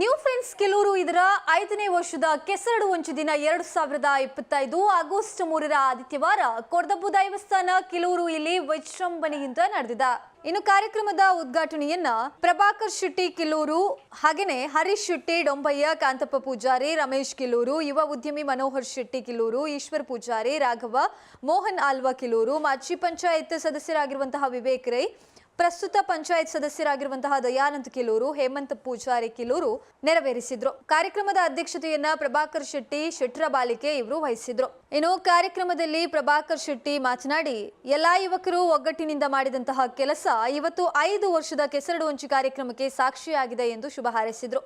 New friends ಕೆಲವರು ಇದರ ಐದನೇ ವರ್ಷದ ಕೆಸರಡು ಒಂಚು ದಿನ ಎರಡು ಸಾವಿರದ ಇಪ್ಪತ್ತೈದು ಆಗಸ್ಟ್ ಮೂರರ ಆದಿತ್ಯವಾರ ಕೊರ್ದಬ್ಬು ದೇವಸ್ಥಾನ ಕೆಲವರು ಇಲ್ಲಿ ವಿಜೃಂಭಣೆಯಿಂದ ನಡೆದಿದೆ. ಇನ್ನು ಕಾರ್ಯಕ್ರಮದ ಉದ್ಘಾಟನೆಯನ್ನ ಪ್ರಭಾಕರ್ ಶೆಟ್ಟಿ ಕಿಲ್ಲೂರು ಹಾಗೇನೆ ಹರೀಶ್ ಶೆಟ್ಟಿ, ಡೊಂಬಯ್ಯ, ಕಾಂತಪ್ಪ ಪೂಜಾರಿ, ರಮೇಶ್ ಕಿಲ್ಲೂರು ಯುವ ಉದ್ಯಮಿ ಮನೋಹರ್ ಶೆಟ್ಟಿ ಕಿಲ್ಲೂರು ಈಶ್ವರ್ ಪೂಜಾರಿ, ರಾಘವ, ಮೋಹನ್ ಆಲ್ವಾ ಕಿಲ್ಲೂರು ಮಾಜಿ ಪಂಚಾಯತ್ ಸದಸ್ಯರಾಗಿರುವಂತಹ ವಿವೇಕ್ ರೈ ಪ್ರಸ್ತುತ ಪಂಚಾಯತ್ ಸದಸ್ಯರಾಗಿರುವಂತಹ ದಯಾನಂದ್ ಕಿಲೂರು ಹೇಮಂತ್ ಪೂಜಾರಿ ಕಿಲೂರು ನೆರವೇರಿಸಿದ್ರು. ಕಾರ್ಯಕ್ರಮದ ಅಧ್ಯಕ್ಷತೆಯನ್ನ ಪ್ರಭಾಕರ್ ಶೆಟ್ಟಿ, ಶೆಟ್ರ ಬಾಲಿಕೆ ಇವರು ವಹಿಸಿದ್ರು. ಇನ್ನು ಕಾರ್ಯಕ್ರಮದಲ್ಲಿ ಪ್ರಭಾಕರ್ ಶೆಟ್ಟಿ ಮಾತನಾಡಿ, ಎಲ್ಲಾ ಯುವಕರು ಒಗ್ಗಟ್ಟಿನಿಂದ ಮಾಡಿದಂತಹ ಕೆಲಸ ಇವತ್ತು ಐದು ವರ್ಷದ ಕೆಸರಡು ಹಂಚಿ ಕಾರ್ಯಕ್ರಮಕ್ಕೆ ಸಾಕ್ಷಿಯಾಗಿದೆ ಎಂದು ಶುಭ ಹಾರೈಸಿದರು.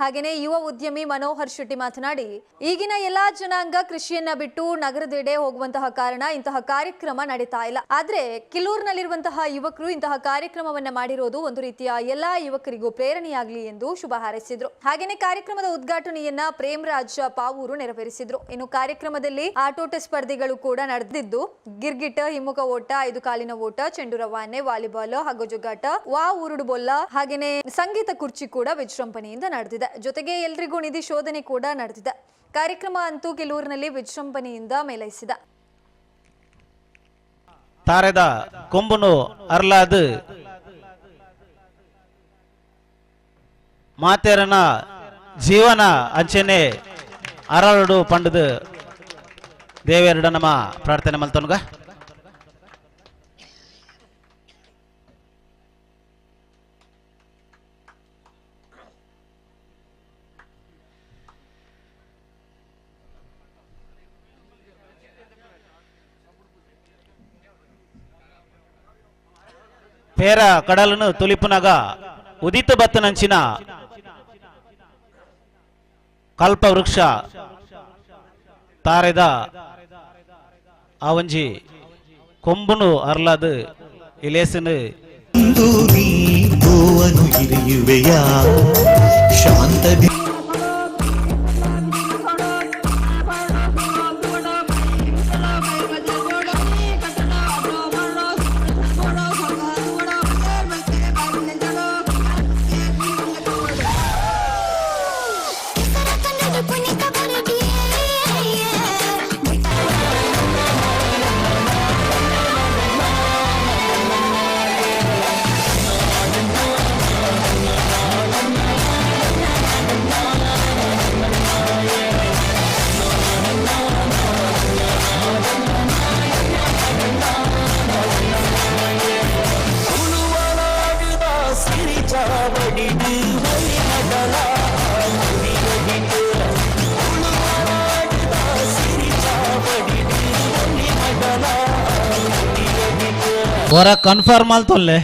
ಹಾಗೆಯೇ ಯುವ ಉದ್ಯಮಿ ಮನೋಹರ್ ಶೆಟ್ಟಿ ಮಾತನಾಡಿ, ಈಗಿನ ಎಲ್ಲಾ ಜನಾಂಗ ಕೃಷಿಯನ್ನ ಬಿಟ್ಟು ನಗರದೆಡೆ ಹೋಗುವಂತಹ ಕಾರಣ ಇಂತಹ ಕಾರ್ಯಕ್ರಮ ನಡೀತಾ ಇಲ್ಲ. ಆದ್ರೆ ಕಿಲ್ಲೂರಿನಲ್ಲಿರುವಂತಹ ಯುವಕರು ಇಂತಹ ಕಾರ್ಯಕ್ರಮವನ್ನ ಮಾಡಿರೋದು ಒಂದು ರೀತಿಯ ಎಲ್ಲಾ ಯುವಕರಿಗೂ ಪ್ರೇರಣೆಯಾಗಲಿ ಎಂದು ಶುಭ ಹಾರೈಸಿದರು. ಹಾಗೆಯೇ ಕಾರ್ಯಕ್ರಮದ ಉದ್ಘಾಟನೆಯನ್ನ ಪ್ರೇಮರಾಜ್ ಪಾವೂರು ನೆರವೇರಿಸಿದ್ರು. ಇನ್ನು ಕಾರ್ಯಕ್ರಮದಲ್ಲಿ ಆಟೋಟ ಸ್ಪರ್ಧೆಗಳು ಕೂಡ ನಡೆದಿದ್ದು. ಗಿರ್ಗಿಟ, ಹಿಮ್ಮುಖ ಓಟ, ಐದು ಕಾಲಿನ ಓಟ ಚೆಂಡು ರವಾನೆ ವಾಲಿಬಾಲ್ ಹಾಗೂ ಜುಗಾಟ, ವಾ ಉರುಡು ಬೊಲ್ಲ ಹಾಗೇನೆ ಸಂಗೀತ ಕುರ್ಚಿ ಕೂಡ ವಿಜೃಂಭಣೆಯಿಂದ ನಡೆದಿದೆ. ಜೊತೆಗೆ ಎಲ್ರಿಗೂ ನಿಧಿ ಶೋಧನೆ ಕೂಡ ನಡೆದಿದೆ. ಕಾರ್ಯಕ್ರಮ ಅಂತೂ ಕೆಲೂರಿನಲ್ಲಿ ವಿಜೃಂಭಣೆಯಿಂದ ಮೇಲೈಸಿದ. ತಾರೆದ ಕೊಂಬನು ಅರ್ಲಾದು. ಮಾತೆರನ ಜೀವನ ಅಂಚನೆ ಅರಳು ಪಂಡದು. ದೇವೆರಡ ನಮ್ಮ ಪ್ರಾರ್ಥನೆ ಮಲ್ತನ್ಗ పేర కడలను తొలిపునగా ఉదిత బత్తనంచిన ಕಲ್ಪವೃಕ್ಷ ತಾರೆದ ಅವಂಜಿ ಕೊಂಬುನು ಅರ್ಲದು ಇಲೇಸನು ಇಂದು ನೀ ಗೋವನು ಇರಿಯುವೆಯ ಶಾಂತದಿ ಹೊರ ಕನ್ಫರ್ಮ್ ಅಲ್ತೊಲ್ಲೆ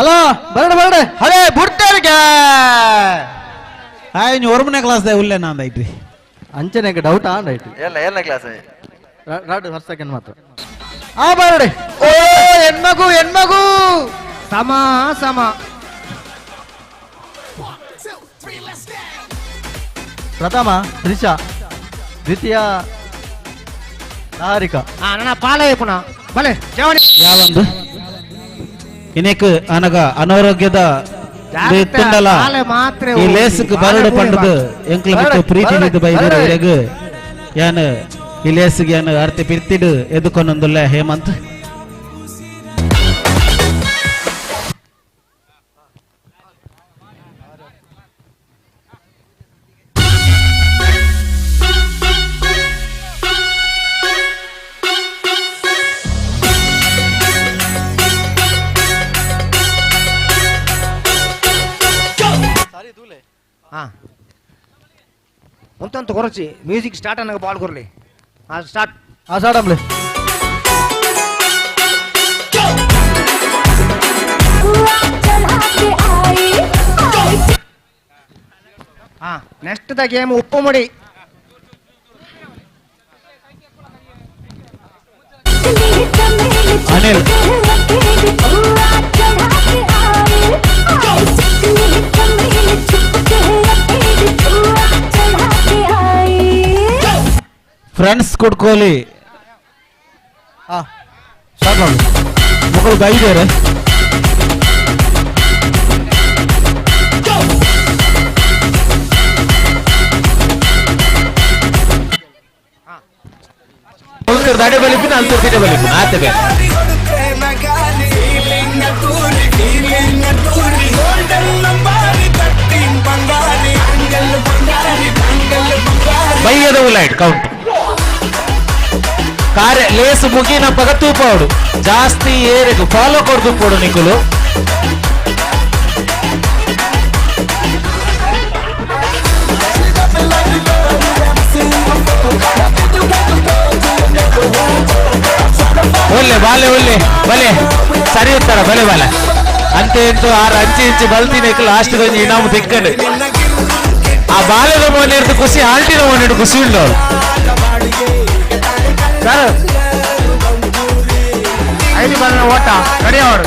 ಅಲೋ ಬರಡ ಬರಡ. ಹಳೆ ಬುಡ್ತಾರಿಗೆ. ಹಾಯ್ ನೀವು ಹೊರಮನೆ ಕ್ಲಾಸ್ ದೇ ಉಲ್ಲೆ ನಾಂದ ಐತ್ರಿ. ಅಂಚನೆಗೆ ಡೌಟ್ ಆನ್ ರೈಟ್ ಎಲ್ಲ ಎಲ್ಲ ಕ್ಲಾಸ್ ರಾಡು ಫಸ್ಟ್ ಸೆಕೆಂಡ್ ಮಾತ್ರ. ಆ ಬರಡಿ. ಓ ಹೆಣ್ಮಗು ಹೆಣ್ಮಗು. ಸಮ ಸಮ. ಪ್ರಥಮ ತ್ರಿಷಾ. ದ್ವಿತೀಯ ನಾರಿಕಾ ನನ್ನ ಪಾಲ ಪುನಃ. ಬಲೆ ಚವಣಿ. ಯಾವಂದು? ಇನೇಕ್ ಅನಗ ಅನಾರೋಗ್ಯದ ತುಂಡಲ ಈ ಹೋಗಿ, ಬರಡು ಪಂಡದು. ಎಂಕ್ಲ ಬಿಟ್ಟು ಪ್ರೀತಿ ಬಿದ್ದು ಬೈದಿರು ಈ ಲೇಸ್ಗೆ ಯಾನ್ ಅರ್ಥ ಪಿರ್ತಿಡು ಎದುಕೊಂದೊಂದುಲ್ಲ ಹೇಮಂತ್? ಅಂತ ತಗೊರಚಿ ಮ್ಯೂಸಿಕ್ ಸ್ಟಾರ್ಟ್ ಅನ್ನೋ ಬಾಲ್ ಕೊರ್ಲಿ ಆ ಸ್ಟಾರ್ಟ್ ಆ ಸ್ಟಾರ್ಟ್ ಅಂಬ್ಲಿ ಹಾ ನೆಕ್ಸ್ಟ್ ದ ಗೇಮ್ ಉಪ್ಪು ಮುಡಿ ಅನಿಲ್ ಫ್ರೆಂಡ್ಸ್ ಕುಡ್ಕೋಲಿ ಮಕ್ಕಳು ಬೈದಾರೆ ದಾಡಿ ಬಲಿಪಿನ ಅಲ್ಲಿ ತುರ್ಕಿನ ಬಲಿಪಿನ ಆತಗೆ ಬೈಯದ ಲೈಟ್ ಕೌಂಟ್ ಕಾರ್ಯ ಲೇಸು ಮುಗಿನ ಪಗ ತೂಪಾಡು ಜಾಸ್ತಿ ಏರಿಗೂ ಫಾಲೋ ಕೊಡ್ದು ಕೊಡು ನಿಕುಲು ಒಳ್ಳೆ ಬಾಲೆ ಒಳ್ಳೆ ಬಲೆ ಸರಿ ಉತ್ತರ ಬಲೆ ಬಾಲ ಅಂತೆ ಎಂತೂ ಆರು ಅಂಚಿ ಇಂಚಿ ಬಲ್ತಿನ ಲಾಸ್ಟ್ ಗೊಂಜಿ ಇನಾಮು ತಿಕ್ಕಂಡು ಆ ಬಾಲ್ಯದ ಮೋನೆ ಇರ್ದು ಖುಷಿ ಆಂಟಿನ ಮೋನೆ ಇರ್ದು ಖುಷಿ ಉಂಡು ಅವ್ರು ಸರ್ ಐದು ಬಂದ ಓಟ ರೆಡಿ ಅವರು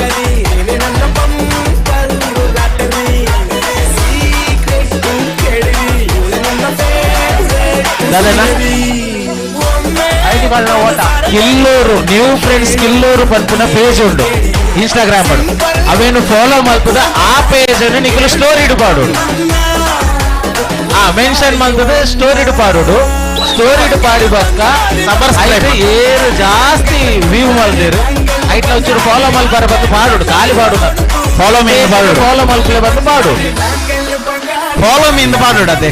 ದಾದನ ಐದು ಬಂದ ಓಟ ಕಿಲ್ಲೂರು ನ್ಯೂ ಫ್ರೆಂಡ್ಸ್ ಕಿಲ್ಲೂರು ಪಂಪಿನ ಪೇಜ್ ಉಂಡು ಇನ್ಸ್ಟಾಗ್ರಾಮ್ ಪಡು ಅವೇನು ಫಾಲೋ ಮಲ್ಪದ ಆ ಪೇಜ್ ಅನ್ನು ನಿಖಲು ಸ್ಟೋರಿ ಇಡುಪಾಡು ಆ ಮೆನ್ಷನ್ ಮಲ್ಪದ ಸ್ಟೋರಿ ಇಡುಪಾಡು ಸ್ಟೋರಿ ಇಡುಪಾಡಿ ಬಕ್ಕ ಸಬ್ಸ್ಕ್ರೈಬ್ ಏರು ಜಾಸ್ತಿ ವ್ಯೂ ಮಲ್ದೇರು ಐಟ್ಲ ಒಂಚೂರು ಫಾಲೋ ಮಲ್ಪಾರ ಬಂದು ಪಾಡು ಖಾಲಿ ಪಾಡು ಫಾಲೋ ಮೀ ಪಾಡು ಫಾಲೋ ಮಲ್ಪಲೆ ಬಂದು ಪಾಡು ಫಾಲೋ ಮೀಂದ ಪಾಡು ಅದೇ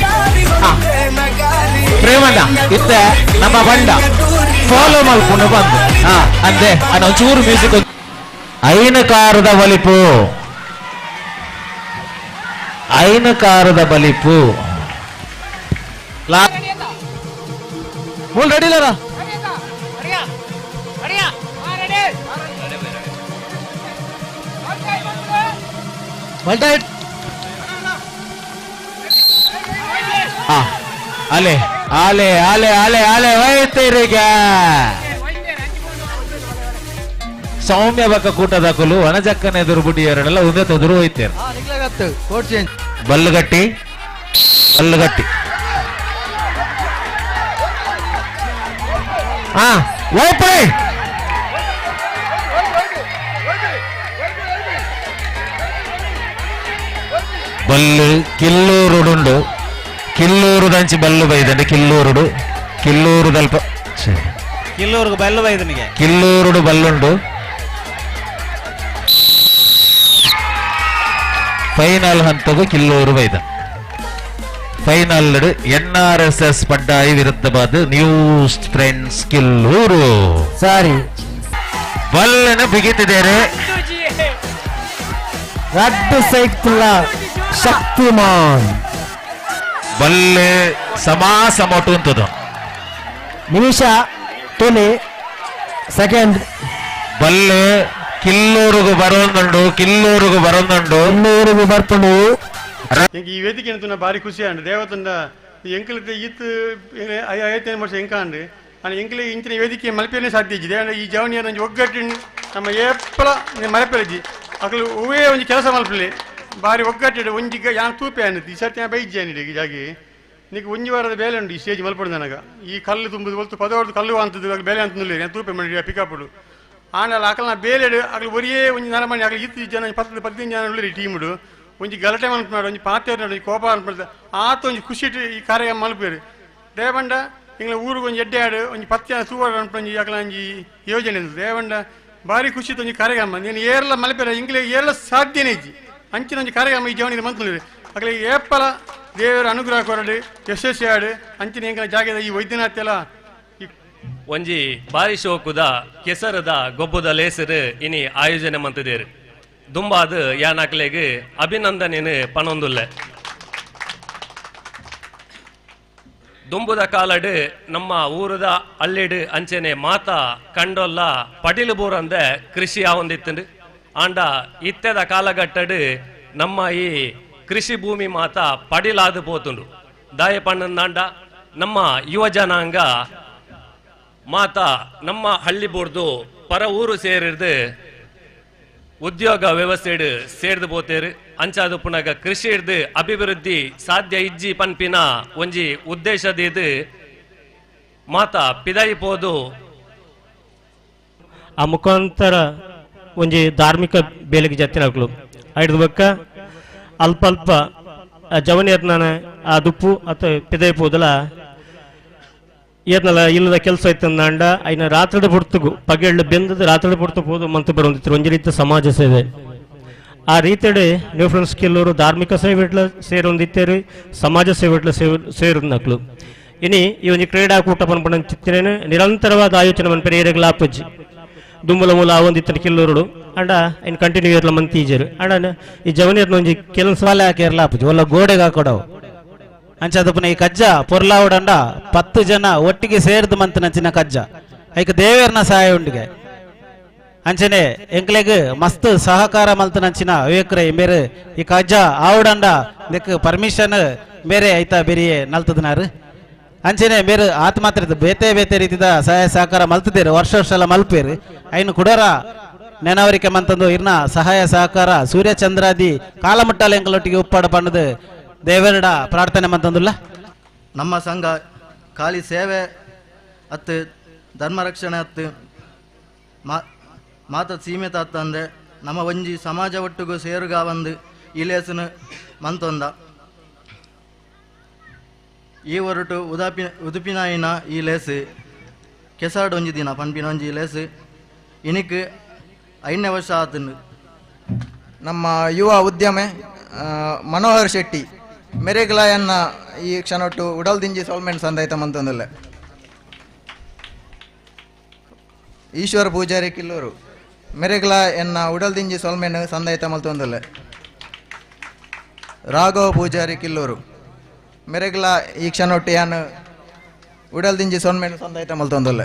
ಹಾ ಪ್ರೇಮಣ್ಣ ಇತ್ತ ನಮ್ಮ ಬಂಡ ಫಾಲೋ ಮಲ್ಕೊಂಡು ಬಂದು ಹಾ ಅಂದೆ ಅನ್ನ ಒಂಚೂರು ಮ್ಯೂಸಿಕ್ ಐನಕಾರದ ಬಲಿಪು ಐನಕಾರದ ಬಲಿಪು ಲಾ ಬಲ್ಟ ಇಟ್ ಆ ಅಲೆ ಆಲೆ ಆಲೆ ಆಲೆ ಆಲೆ ಹೋಯ್ತೀರೀಗ ಸೌಮ್ಯ ಬಕ್ಕ ಕೂಟದ ಕುಲು ವನಜಕ್ಕನ ಎದುರು ಬುಡಿ ಎರಡೆಲ್ಲ ಒಂದೇ ತೊದರು ಚೇಂಜ್ ಬಲ್ಲುಗಟ್ಟಿ ಬಲ್ಲುಗಟ್ಟಿ ಹಾ ವೈಪೈ ಬಲ್ಲು ಕಿಲ್ಲೂರುಡುಂಡು ಕಿಲ್ಲೂರು ದಂಚಿ ಬಲ್ಲು ಬೈದಂಡೆ ಕಿಲ್ಲೂರುಡು ಕಿಲ್ಲೂರು ದಲ್ಪ ಛೆ. ಕಿಲ್ಲೂರ್ಗೆ ಬಲ್ಲು ಬೈದನಿಗೆ ಕಿಲ್ಲೂರುಡು ಬಲ್ಲುಂಡು ಫೈನಲ್ ಹಂತಗೂ ಕಿಲ್ಲೂರು ಬೈದ final N R S S ಪಡ್ಡಾಯಿ ವಿರುದ್ಧವಾದ ನ್ಯೂಸ್ ಫ್ರೆಂಡ್ಸ್ ಕಿಲ್ಲೂರು ಸಾರಿ ಬಲ್ಲನ ಬಿಗಿತಿದ್ದಾರೆ ರಡ್ಡು ಸೈಕ್ಲ ಶಕ್ತಿಮಾನ್ ಬಲ್ಲೆ ಸಮಾಸ ಮೊಟ್ಟುವಂಥದ್ದು ನಿಮಿಷ ತೊಲೆ ಸೆಕೆಂಡ್ ಬಲ್ಲೆ ಕಿಲ್ಲೂರುಗು ಬರೋಂದುಂಡು ಕಿಲ್ಲೂರುಗು ಬರೋಂದುಂಡು ಇನ್ನೂರಿಗೂ ಬರ್ಪುಂಡು ಎಂಕ್ ಈ ವೇದಿಕೆ ಎಂತುನ ಬಾರಿ ಖುಷಿ ಅಂಡ್ ದೇವತಂಡ ಎಂಕಲಿತ ಈತ್ ಐವತ್ತೈದು ವರ್ಷ ಎಂಕಾಂಡ್ ಆಂಡ ಎಂಕಲಿ ಇಂಚಿನ ವೇದಿಕೆ ಮಲ್ಪೇನೆ ಸಾಧ್ಯ ಇಜ್ಜಿದೆ. ಅಂಡ್ ಈ ಜವನಿಯ ನಂಜಿ ಒಗ್ಗಟ್ಟಿನ ನಮ್ಮ ಏಪಲ ಮಲ್ಪೆಲಜ್ಜಿ ಅಕಲು ಹೂವೇ ಒಂಜಿ ಕೆಲಸ ಮಲ್ಪಲೆ. ಬಾರಿ ಒಗ್ಗಟ್ಟಿಡು ಒಂಜಿ ಯಾನ್ ತೂಪೆ ಅನ್ನದು ಈ ಸರ್ತಿ ಬೈಜ್ಜಿ ಅನ್ನಿಡಿ ಈ ಜಾಗಿ. ವಾರದ ಬೇಲೆ ನನಗ. ಈ ಕಲ್ಲು ತುಂಬುದು ಒಲ್ತು ಪದವರ್ದು ಕಲ್ಲು ಅಂತದ್ದು ಬೇಲೆ ಅಂತ ನುಲ್ಲಿ ನಾನು ತೂಪೆ ಮಾಡಿ ಪಿಕಪ್ಡು ಆಂಡಲ್ಲ ಅಕಲ್ ನಾ ಬೇಲೆಡು, ಅಕಲ್ ಒರಿಯೇ ಒಂಜಿ ನರಮಣಿ, ಅಕಲ್ ಇತ್ತು ಜನ ಪತ್ತು ಪದಿನೈದು ಜನ ಟೀಮ್ ಟೀಮ್ಡು ಒಂಜಿ ಗಲಾಟೆ ಮಲ್ಪನಾಡು ಒಂಜಿ ಪಾತೆ ಒಂಜಿ ಕೋಪ ಅನ್ಪಡ್ತ ಆತ ಒಂಜಿ ಖುಷಿ ಇಟ್ಟು ಈ ಕಾರ್ಯ ಮಲ್ಪೇರು ದೇವಂಡ ಇಂಗ್ಲ ಊರಿಗೆ ಒಂಜಿ ಎಡ್ಡೆ ಆಡು ಒಂಜಿ ಪತ್ತೆ ಸೂವರ್ ಅನ್ಪು ಒಂಜಿ ಅಕಲ ಒಂಜಿ ಯೋಜನೆ ಇದೆ ದೇವಂಡ ಬಾರಿ ಖುಷಿ ಒಂಜಿ ಕಾರ್ಯಕ್ರಮ. ನೀನು ಏರ್ಲ ಮಲ್ಪಿರ, ಇಂಗ್ಲ ಏರ್ಲ ಸಾಧ್ಯನೇ ಇಜ್ಜಿ. ಅಂಚಿನ ಒಂಜಿ ಕಾರ್ಯಕ್ರಮ ಈ ಜವನಿಗೆ ಮಂತ್ಲಿ ಅಕಲ ಏಪಲ ದೇವರ ಅನುಗ್ರಹ ಕೊರಡು, ಯಶಸ್ವಿ ಆಡು ಅಂಚಿನ ಇಂಗ್ಲ ಜಾಗದ ಈ ವೈದ್ಯನಾಥ್ ಎಲ್ಲ. ಒಂಜಿ ಬಾರಿ ಶೋಕುದ, ಕೆಸರದ ಗೊಬ್ಬುದ ಲೇಸರು ಇನಿ ಆಯೋಜನೆ ಮಂತದೇರು ದುಂಬಾದು ಯಾನಕ್ಲೆಗ್ ಅಭಿನಂದನೆನು ಪನೊಂದುಲ್ಲ ದುಂಬುದ ಕಾಲಡು ನಮ್ಮ ಊರದ ಅಲ್ಲಿಡು ಅಂಚೆನೆ ಮಾತ ಕಂಡೊಲ್ಲ ಪಡಿಲು ಬೂರಂದೆ ಕೃಷಿ ಆವೊಂದಿತ್ತು ಆಂಡ ಇತ್ತೆದ ಕಾಲಘಟ್ಟಡು ನಮ್ಮ ಈ ಕೃಷಿ ಭೂಮಿ ಮಾತ ಪಡಿಲಾದು ಪೋತುಂಡು. ದಾಯ ಪಣ್ಣಂದಾಂಡ ನಮ್ಮ ಯುವ ಜನಾಂಗ ಮಾತ ನಮ್ಮ ಹಳ್ಳಿ ಬೂರ್ದು ಪರ ಊರು ಸೇರಿರ್ದು ಉದ್ಯೋಗ ವ್ಯವಸ್ಥೆಡ್ ಸೇರ್ದು ಪೋತೇರು ಅಂಚಾದು ಪುನಗ ಕೃಷಿ ಹಿಡ್ದು ಅಭಿವೃದ್ಧಿ ಸಾಧ್ಯ ಇಜ್ಜಿ ಪನ್ಪಿನ ಒಂಜಿ ಉದ್ದೇಶದಿದು ಮಾತ ಪಿದಾಯಿ ಪೋದು. ಆ ಮುಖಾಂತರ ಒಂಜಿ ಧಾರ್ಮಿಕ ಬೇಲಿಗೆ ಜತ್ತಿನಕ್ಲು ಐದು ಬಕ್ಕ ಅಲ್ಪ ಅಲ್ಪ ಜವನಿಯರ್ನ ಆ ದುಪ್ಪು ಅಥವಾ ಪಿದೈ ಪೋದಲ ಏರ್ನಲ್ಲ ಇಲ್ಲದ ಕೆಲಸ ಐತೆ ಅಂದ ಅಯ್ಯ ರಾತ್ರಿ ಪುಡ್ತು ಪಗೆಳ್ಳು ಬೆಂದದ ರಾತ್ರಿ ಪುರ್ತು ಹೋದು ಮಂತು ಬರುವಂತಿತ್ತು ಒಂಜಿ ರೀತಿಯ ಸಮಾಜ ಸೇವೆ. ಆ ರೀತಿಯಡೆ ನ್ಯೂ ಫ್ರೆಂಡ್ಸ್ ಕೆಲವರು ಧಾರ್ಮಿಕ ಸೇವೆಟ್ಲ ಸೇರೊಂದಿತ್ತೇರು ಸಮಾಜ ಸೇವೆಟ್ಲ ಸೇವ್ ಸೇರುನಕ್ಲು ಇನಿ ಈ ಒಂದು ಕ್ರೀಡಾಕೂಟ ಪನ್ಪಣ ಚಿತ್ತನೇನು ನಿರಂತರವಾದ ಆಯೋಚನೆ ಮನ್ಪೆರೆ ಏರೆಗ್ಲ ಆಪಜ್ಜಿ ದುಂಬುಲ ಮೂಲ ಆ ಒಂದಿತ್ತನ ಕಿಲ್ಲೂರುಡು ಅಂಡ, ಇನ್ ಕಂಟಿನ್ಯೂ ಮಂತ್ ಮಂತೀಜರು ಅಂಡ ಈ ಜವನಿಯರ್ನ ಒಂಜಿ ಕೆಲಸ ಗೋಡೆಗೆ ಹಾಕೊಡವು. ಅಂಚದಪ್ಪನ ಈ ಕಜ್ಜ ಪೊರ್ಲಾವುಡಂಡ ಪತ್ತು ಜನ ಒಟ್ಟಿಗೆ ಸೇರಿದ ಮಂತ್ ನಂಚಿನ ಕಜ್ಜ. ಐಕ ದೇವೇರ್ನ ಸಹಾಯ ಉಂಡಿಗೆ. ಅಂಚನೆ, ಎಂಕ್ಲೆಗ್ ಮಸ್ತ್ ಸಹಕಾರ ಮಲ್ತ ನಂಚಿನ ವಿವೇಕ್ರೆ ಮೇರೆ ಈ ಕಜ್ಜ ಆವುಡಂಡ ಇದಕ್ ಪರ್ಮಿಷನ್ ಮೇರೆ ಐತ ಬೇರೆಯೇ ನಲ್ತದನಾರು. ಅಂಚನೆ ಮೇರೆ ಆತ್ಮಾತ್ರ ಬೇತೆ ಬೇತೆ ರೀತಿದ ಸಹಾಯ ಸಹಕಾರ ಮಲ್ತದೇರು, ವರ್ಷ ವರ್ಷ ಎಲ್ಲ ಮಲ್ಪೇರು. ಐನು ಕುಡರ ನೆನವರಿಕೆ ಮಂತಂದು ಇರ್ನ ಸಹಾಯ ಸಹಕಾರ ಸೂರ್ಯ ಚಂದ್ರಾದಿ ಕಾಲಮುಟ್ಟಲ ಎಂಕಲೊಟ್ಟಿಗೆ ಉಪ್ಪಾಡ ಪಣ್ಣದು ದೇವರಡ ಪ್ರಾರ್ಥನೆ ಮಂತಂದುಲ್ಲ ನಮ್ಮ ಸಂಘ ಖಾಲಿ ಸೇವೆ ಅತ್ತು ಧರ್ಮ ರಕ್ಷಣೆ ಅತ್ತು ಮಾ ಮಾತ ಸೀಮಿತ ಅತ್ತಂದೆ ನಮ್ಮ ಒಂಜಿ ಸಮಾಜ ಒಟ್ಟಿಗೂ ಸೇರುಗ ಒಂದು ಈ ಲೇಸನು ಮಂತೊಂದ. ಈ ಹೊರಟು ಉದಾಪಿ ಉದುಪಿನಾಯಿನ ಈ ಲೇಸು ಕೆಸಾಡ್ ಒಂಜಿ ದಿನ ಪಂಪಿನ ಒಂಜಿ ಲೇಸು ಇನಿಕ್ ಐದನೇ ವರ್ಷ ಆತನು ನಮ್ಮ ಯುವ ಉದ್ಯಮೆ ಆ, ಮನೋಹರ್ ಶೆಟ್ಟಿ. ಮೆರೆಗ್ಲಾಯನ್ನ ಈ ಕ್ಷಣೊಟ್ಟು ಉಡಲ್ದಿಂಜಿ ಸೋಲ್ಮೆಂಟ್ ಸಂದಾಯ್ತ ಮಂತೊಂದಲ್ಲ. ಈಶ್ವರ ಪೂಜಾರಿ ಕಿಲ್ಲೂರು ಮೆರೆಗ್ಲಾ ಎನ್ನ ಉಡಲ್ದಿಂಜಿ ಸೋಲ್ಮೆನ್ ಸಂದಾಯ್ತ ಮಲ್ತೊಂದಲ್ಲ ರಾಘವ ಪೂಜಾರಿ ಕಿಲ್ಲೂರು, ಮೆರೆಗ್ಲಾ ಈ ಕ್ಷಣೊಟ್ಟು ಯಾನು ಉಡಲ್ದಿಂಜಿ ಸೋಲ್ಮೆನ್ ಸಂದಾಯ್ತ ಮಲ್ತೊಂದಲ್ಲ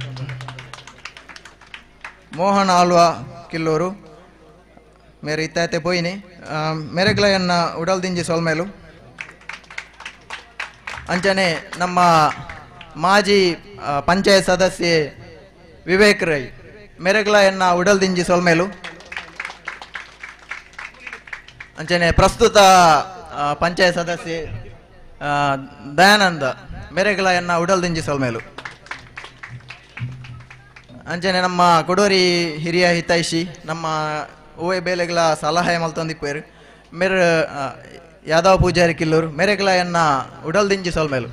ಮೋಹನ್ ಆಲ್ವಾ ಕಿಲ್ಲೂರು, ಮೇರೆ ಇತ್ತಾಯ್ತೆ ಪೋಯಿನಿ. ಉಡಲ್ ಉಡಲ್ದಿಂಜಿ ಸೊಲ್ಮೇಲು ಅಂಚನೆ ನಮ್ಮ ಮಾಜಿ ಪಂಚಾಯತ್ ಸದಸ್ಯೆ ವಿವೇಕ್ ರೈ. ಮೆರೆಗ್ಲಯನ್ನ ಉಡಲ್ದಿಂಜಿ ಸೊಲ್ಮೇಲು. ಅಂಚನೆ ಪ್ರಸ್ತುತ ಪಂಚಾಯತ್ ಸದಸ್ಯೆ ದಯಾನಂದ ಮೆರೆಗ್ಲಯನ್ನ ಉಡಲ್ದಿಂಜಿ ಸೊಲ್ಮೇಲು. ಅಂಚನೆ ನಮ್ಮ ಕೊಡೋರಿ ಹಿರಿಯ ಹಿತೈಷಿ, ನಮ್ಮ ಓವೆ ಬೇಲೆಗಳ ಸಲಹೆ ಮಲ್ತೊಂದಿಪ್ಪೇರು ಮೇರ್ ಯಾದವ್ ಪೂಜಾರಿ ಕಿಲ್ಲೂರು ಮೇರೆಗಳ ಎನ್ನ ಉಡಲ್ದಿಂಜಿ ಸೊಲ್ಮೇಲು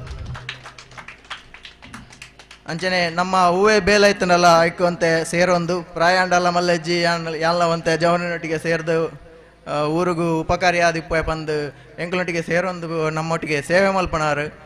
ಅಂಚನೆ ನಮ್ಮ ಹೂವೆ ಬೇಲೈತನಲ್ಲ ಐಕೊಂತೆ ಸೇರೊಂದು. ಪ್ರಾಯಾಂಡಲ್ಲ ಮಲ್ಲಜ್ಜಿ ಯಾನ್ಲವಂತೆ ಜವನೊಟ್ಟಿಗೆ ಸೇರಿದು ಊರಿಗೂ ಉಪಕಾರಿ ಆದಿಪ್ಪ ಬಂದು ಎಂಕಲೊಟ್ಟಿಗೆ ಸೇರೊಂದು, ನಮ್ಮೊಟ್ಟಿಗೆ ಸೇವೆ ಮಲ್ಪನಾರು.